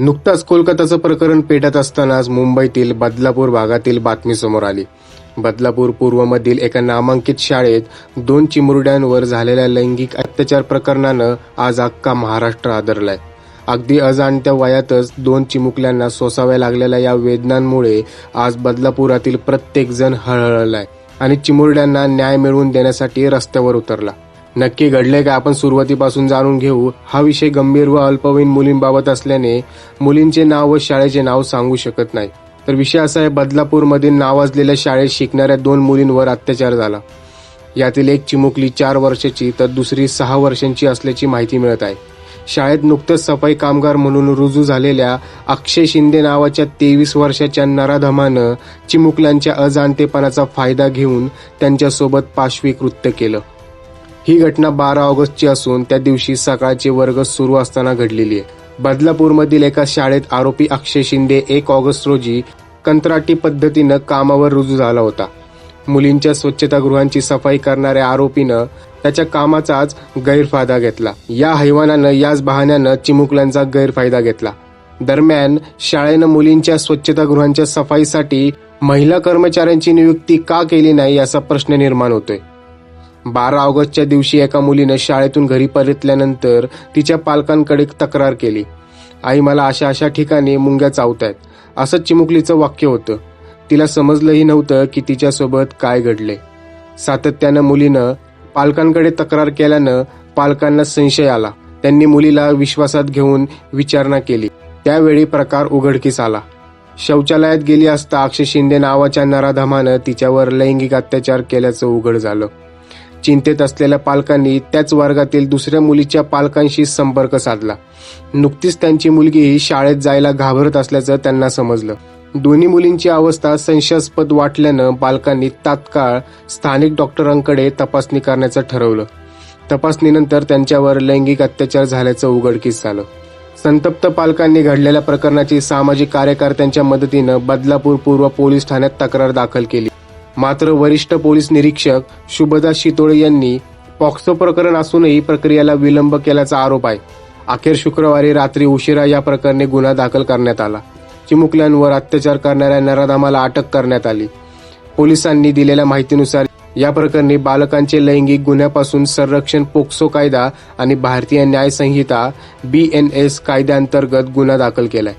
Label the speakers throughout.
Speaker 1: नुकताच कोलकाताचं प्रकरण पेटत असतानाच मुंबईतील बदलापूर भागातील बातमी समोर आली. बदलापूर पूर्वमधील एका नामांकित शाळेत दोन चिमुरड्यांवर झालेल्या लैंगिक अत्याचार प्रकरणानं आज अख्खा महाराष्ट्र आदरलाय. अगदी अजाणत्या वयातच दोन चिमुकल्यांना सोसाव्या लागलेल्या या वेदनांमुळे आज बदलापुरातील प्रत्येकजण हळहळलाय आणि चिमुरड्यांना न्याय मिळवून देण्यासाठी रस्त्यावर उतरला. नक्की घडले का आपण सुरुवातीपासून जाणून घेऊ. हा विषय गंभीर व अल्पवयीन मुलींबाबत असल्याने मुलींचे नाव व शाळेचे नाव सांगू शकत नाही. तर विषय असा आहे बदलापूरमधील नावाजलेल्या शाळेत शिकणाऱ्या दोन मुलींवर अत्याचार झाला. यातील एक चिमुकली चार वर्षाची तर दुसरी सहा वर्षांची असल्याची माहिती मिळत आहे. शाळेत नुकतंच सफाई कामगार म्हणून रुजू झालेल्या अक्षय शिंदे नावाच्या तेवीस वर्षाच्या नराधमानं चिमुकल्यांच्या अजाणतेपणाचा फायदा घेऊन त्यांच्यासोबत पाशवी कृत्य केलं. ही घटना बारा ऑगस्टची असून त्या दिवशी सकाळचे वर्ग सुरू असताना घडलेली आहे. बदलापूरमधील एका शाळेत आरोपी अक्षय शिंदे एक ऑगस्ट रोजी कंत्राटी पद्धतीनं कामावर रुजू झाला होता. मुलींच्या स्वच्छतागृहांची सफाई करणाऱ्या आरोपीनं त्याच्या कामाचाच गैरफायदा घेतला. या हैवानानं याच बहाण्यानं चिमुकल्यांचा गैरफायदा घेतला. दरम्यान शाळेनं मुलींच्या स्वच्छतागृहांच्या सफाईसाठी महिला कर्मचाऱ्यांची नियुक्ती का केली नाही याचा प्रश्न निर्माण होतोय. बारा ऑगस्टच्या दिवशी एका मुलीनं शाळेतून घरी परतल्यानंतर तिच्या पालकांकडे तक्रार केली. आई मला अशा अशा ठिकाणी मुंग्या चावतायत. असं चिमुकलीचं वाक्य होतं. तिला समजलंही नव्हतं की तिच्यासोबत काय घडले सातत्यानं मुलीनं पालकांकडे तक्रार केल्यानं पालकांना संशय आला. त्यांनी मुलीला विश्वासात घेऊन विचारणा केली. त्यावेळी प्रकार उघडकीस आला. शौचालयात गेली असता अक्षय शिंदे नावाच्या नराधमानं तिच्यावर लैंगिक अत्याचार केल्याचं उघड झालं. चिंतेत असलेल्या पालकांनी त्याच वर्गातील दुसऱ्या मुलीच्या पालकांशी संपर्क साधला. नुकतीच त्यांची मुलगी ही शाळेत जायला घाबरत असल्याचं त्यांना समजलं. दोन्ही मुलींची अवस्था संशयास्पद वाटल्यानं पालकांनी तात्काळ स्थानिक डॉक्टरांकडे तपासणी करण्याचं ठरवलं. तपासणीनंतर त्यांच्यावर लैंगिक अत्याचार झाल्याचं उघडकीस झालं संतप्त पालकांनी घडलेल्या प्रकरणाची सामाजिक कार्यकर्त्यांच्या मदतीनं बदलापूर पूर्व पोलीस ठाण्यात तक्रार दाखल केली. मात्र वरिष्ठ पोलीस निरीक्षक शुभदा शितोळे यांनी पॉक्सो प्रकरण असूनही प्रक्रियेला विलंब केल्याचा आरोप आहे. अखेर शुक्रवारी रात्री उशिरा या प्रकरणी गुन्हा दाखल करण्यात आला. चिमुकल्यांवर अत्याचार करणाऱ्या नराधामाला अटक करण्यात आली. पोलिसांनी दिलेल्या माहितीनुसार या प्रकरणी बालकांचे लैंगिक गुन्ह्यापासून संरक्षण पोक्सो कायदा आणि भारतीय न्याय संहिता बी एन एस कायद्याअंतर्गत गुन्हा दाखल केलाय.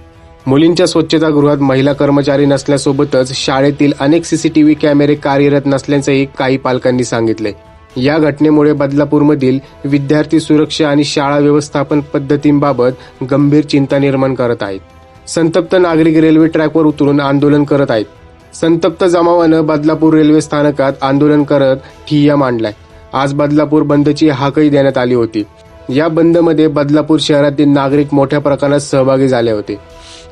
Speaker 1: मुलींच्या स्वच्छतागृहात महिला कर्मचारी नसल्यासोबतच शाळेतील अनेक सीसीटीव्ही कॅमेरे कार्यरत नसल्याचंही काही पालकांनी सांगितले या घटनेमुळे बदलापूरमधील विद्यार्थी सुरक्षा आणि शाळा व्यवस्थापन पद्धतींबाबत गंभीर चिंता निर्माण करत आहेत. संतप्त नागरिक रेल्वे ट्रॅकवर उतरून आंदोलन करत आहेत. संतप्त जमावानं बदलापूर रेल्वे स्थानकात आंदोलन करत ठिय्या मांडलाय. आज बदलापूर बंदची हाकही देण्यात आली होती. या बंदमध्ये बदलापूर शहरातील नागरिक मोठ्या प्रमाणात सहभागी झाले होते.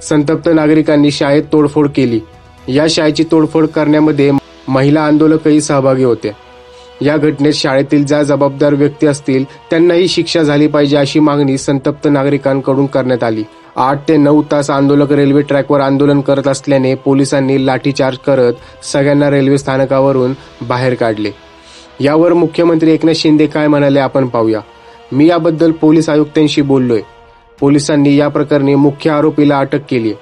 Speaker 1: संतप्त नागरिकांनी शाळेत तोडफोड केली. या शाळेची तोडफोड करण्यामध्ये महिला आंदोलकही सहभागी होते. या घटनेत शाळेतील ज्या जबाबदार व्यक्ती असतील त्यांनाही शिक्षा झाली पाहिजे अशी मागणी संतप्त नागरिकांकडून करण्यात आली. आठ ते नऊ तास आंदोलक रेल्वे ट्रॅकवर आंदोलन करत असल्याने पोलिसांनी लाठीचार्ज करत सगळ्यांना रेल्वे स्थानकावरून बाहेर काढले. यावर मुख्यमंत्री एकनाथ शिंदे काय म्हणाले आपण पाहूया. मी याबद्दल पोलीस आयुक्तांशी बोललोय. पोलिसांनी या प्रकरणी मुख्य आरोपीला अटक केली.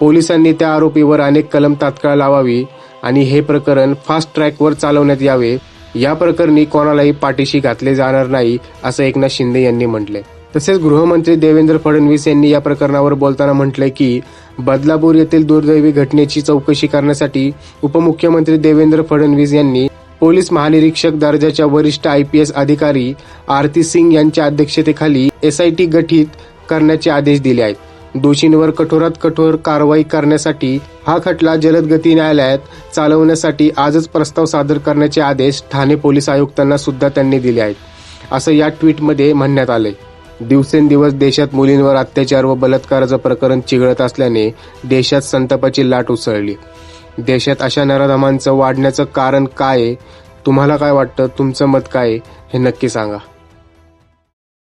Speaker 1: पोलिसांनी त्या आरोपीवर अनेक कलम तात्काळ लावावी आणि हे प्रकरण फास्ट ट्रॅकवर चालवण्यात यावे. या प्रकरणी कोणालाही पाठीशी घातले जाणार नाही असं एकनाथ शिंदे यांनी म्हटले तसेच गृहमंत्री देवेंद्र फडणवीस यांनी या प्रकरणावर बोलताना म्हटले की बदलापूर येथील दुर्दैवी घटनेची चौकशी करण्यासाठी उपमुख्यमंत्री देवेंद्र फडणवीस यांनी पोलीस महानिरीक्षक दर्जाच्या वरिष्ठ आय पी एस अधिकारी आरती सिंग यांच्या अध्यक्षतेखाली एसआयटी गठीत करण्याचे आदेश दिले आहेत. दोषींवर कठोरात कठोर कारवाई करण्यासाठी हा खटला जलद गती न्यायालयात चालवण्यासाठी आजच प्रस्ताव सादर करण्याचे आदेश ठाणे पोलीस आयुक्तांना सुद्धा त्यांनी दिले आहेत. असं या ट्विटमध्ये म्हणण्यात आले दिवसेंदिवस देशात मुलींवर अत्याचार व बलात्काराचं प्रकरण चिघळत असल्याने देशात संतापाची लाट उसळली. देशात अशा नराधमांचं वाढण्याचं कारण काय आहे? तुम्हाला काय वाटतं? तुमचं मत काय हे नक्की सांगा.